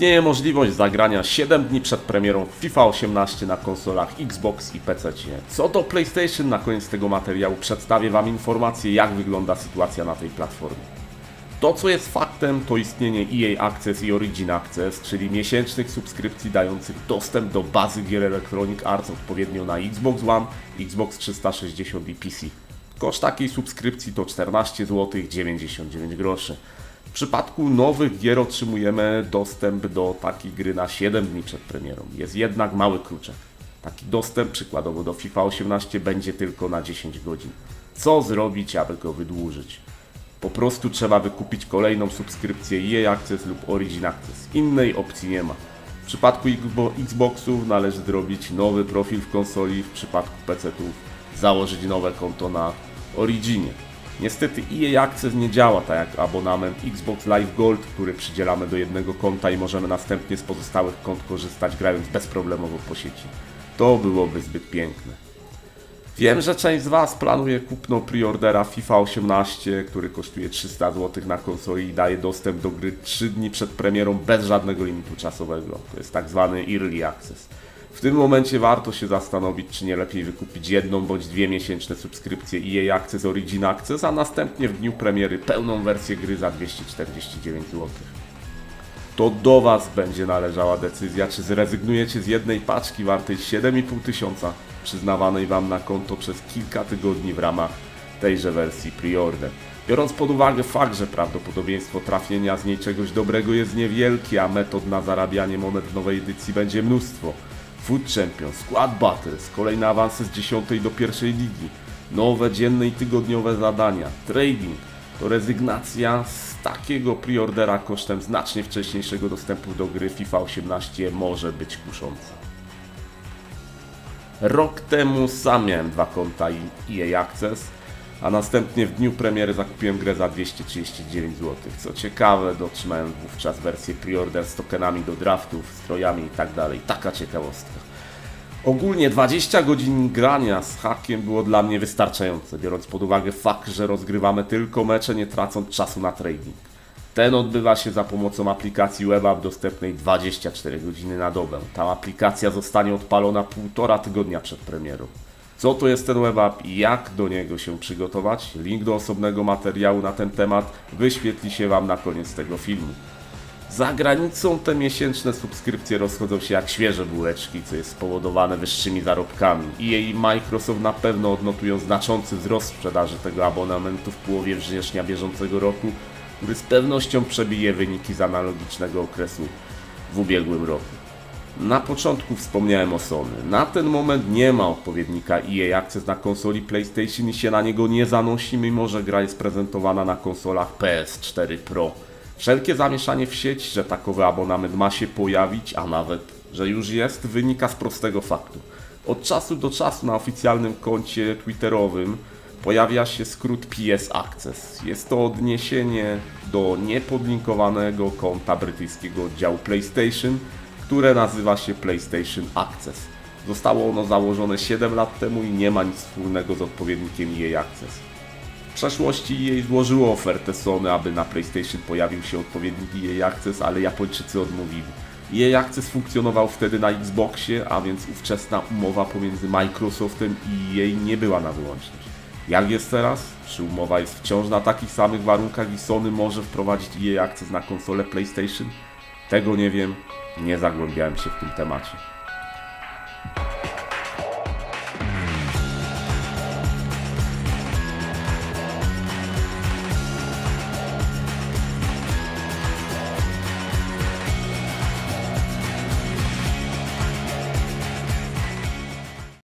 Istnieje możliwość zagrania 7 dni przed premierą FIFA 18 na konsolach Xbox i PC. Co do PlayStation, na koniec tego materiału przedstawię Wam informację, jak wygląda sytuacja na tej platformie. To, co jest faktem, to istnienie EA Access i Origin Access, czyli miesięcznych subskrypcji dających dostęp do bazy gier Electronic Arts odpowiednio na Xbox One, Xbox 360 i PC. Koszt takiej subskrypcji to 14 zł 99 groszy. W przypadku nowych gier otrzymujemy dostęp do takiej gry na 7 dni przed premierą. Jest jednak mały kruczek. Taki dostęp przykładowo do FIFA 18 będzie tylko na 10 godzin. Co zrobić, aby go wydłużyć? Po prostu trzeba wykupić kolejną subskrypcję EA Access lub Origin Access. Innej opcji nie ma. W przypadku Xboxów należy zrobić nowy profil w konsoli, w przypadku PC-ów założyć nowe konto na Originie. Niestety EA Access nie działa tak jak abonament Xbox Live Gold, który przydzielamy do jednego konta i możemy następnie z pozostałych kont korzystać grając bezproblemowo po sieci. To byłoby zbyt piękne. Wiem, że część z Was planuje kupno preordera FIFA 18, który kosztuje 300 zł na konsoli i daje dostęp do gry 3 dni przed premierą bez żadnego limitu czasowego. To jest tak zwany Early Access. W tym momencie warto się zastanowić, czy nie lepiej wykupić jedną bądź dwie miesięczne subskrypcje EA Access Origin Access, a następnie w dniu premiery pełną wersję gry za 249 zł. To do Was będzie należała decyzja, czy zrezygnujecie z jednej paczki wartej 7,5 tysiąca przyznawanej Wam na konto przez kilka tygodni w ramach tejże wersji preorder. Biorąc pod uwagę fakt, że prawdopodobieństwo trafienia z niej czegoś dobrego jest niewielkie, a metod na zarabianie monet w nowej edycji będzie mnóstwo, Food Champion, Squad Battles, kolejne awanse z 10 do pierwszej ligi, nowe dzienne i tygodniowe zadania, trading, to rezygnacja z takiego preordera kosztem znacznie wcześniejszego dostępu do gry FIFA 18 może być kusząca. Rok temu sam miałem dwa konta EA Access, a następnie w dniu premiery zakupiłem grę za 239 zł. Co ciekawe, dotrzymałem wówczas wersję preorder z tokenami do draftów, strojami itd. Tak Taka ciekawostka. Ogólnie 20 godzin grania z hakiem było dla mnie wystarczające, biorąc pod uwagę fakt, że rozgrywamy tylko mecze, nie tracąc czasu na trading. Ten odbywa się za pomocą aplikacji WebApp dostępnej 24 godziny na dobę. Ta aplikacja zostanie odpalona półtora tygodnia przed premierą. Co to jest ten WebApp i jak do niego się przygotować? Link do osobnego materiału na ten temat wyświetli się Wam na koniec tego filmu. Za granicą te miesięczne subskrypcje rozchodzą się jak świeże bułeczki, co jest spowodowane wyższymi zarobkami. EA i Microsoft na pewno odnotują znaczący wzrost sprzedaży tego abonamentu w połowie września bieżącego roku, który z pewnością przebije wyniki z analogicznego okresu w ubiegłym roku. Na początku wspomniałem o Sony. Na ten moment nie ma odpowiednika EA Access na konsoli PlayStation i się na niego nie zanosi, mimo że gra jest prezentowana na konsolach PS4 Pro. Wszelkie zamieszanie w sieć, że takowy abonament ma się pojawić, a nawet, że już jest, wynika z prostego faktu. Od czasu do czasu na oficjalnym koncie twitterowym pojawia się skrót PS Access. Jest to odniesienie do niepodlinkowanego konta brytyjskiego oddziału PlayStation, które nazywa się PlayStation Access. Zostało ono założone 7 lat temu i nie ma nic wspólnego z odpowiednikiem EA Access. W przeszłości EA złożyło ofertę Sony, aby na PlayStation pojawił się odpowiednik EA Access, ale Japończycy odmówili. EA Access funkcjonował wtedy na Xboxie, a więc ówczesna umowa pomiędzy Microsoftem i EA nie była na wyłączność. Jak jest teraz? Czy umowa jest wciąż na takich samych warunkach i Sony może wprowadzić EA Access na konsolę PlayStation? Tego nie wiem, nie zagłębiałem się w tym temacie.